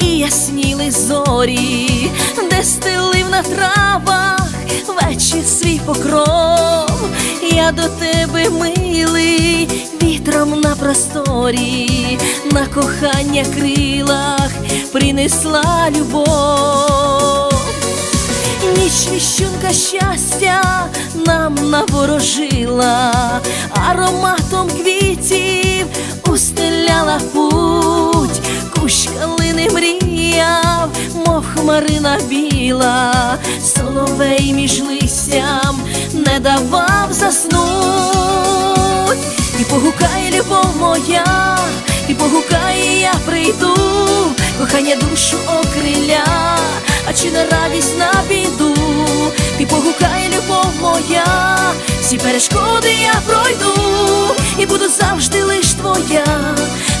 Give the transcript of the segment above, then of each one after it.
ясніли зорі, де стелив на травах вечір свій покров, я до тебе милий, вітром на просторі, на кохання крилах принесла любов. Ніч віщунка щастя нам наворожила, ароматом квітів устеляла путь, кущ калини мріяв, мов хмарина біла, соловей між листям не давав заснуть. Ти погукай, любов моя, ти погукай, я прийду, кохання душу окриля, а чи на радість на біду, ти погукай, любов моя, всі перешкоди я пройду, і буду завжди лиш твоя,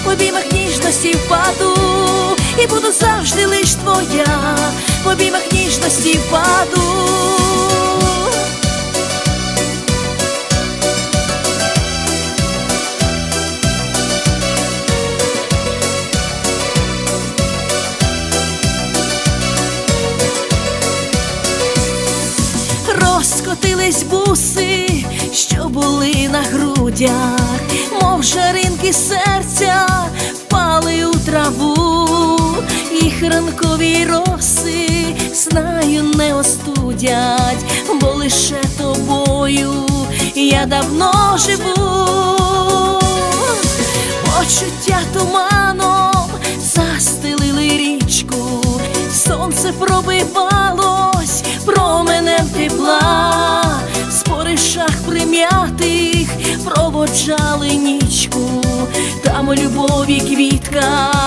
в обіймах ніжності впаду, і буду завжди лиш твоя, в обіймах ніжності впаду. Розкотились буси, що були на грудях, мов жаринки серця ранкові роси знаю не остудять, бо лише тобою я давно живу. Почуття туманом застелили річку, сонце пробивалось променем тепла, в споришах прим'ятих проводжали нічку, там у любові квітка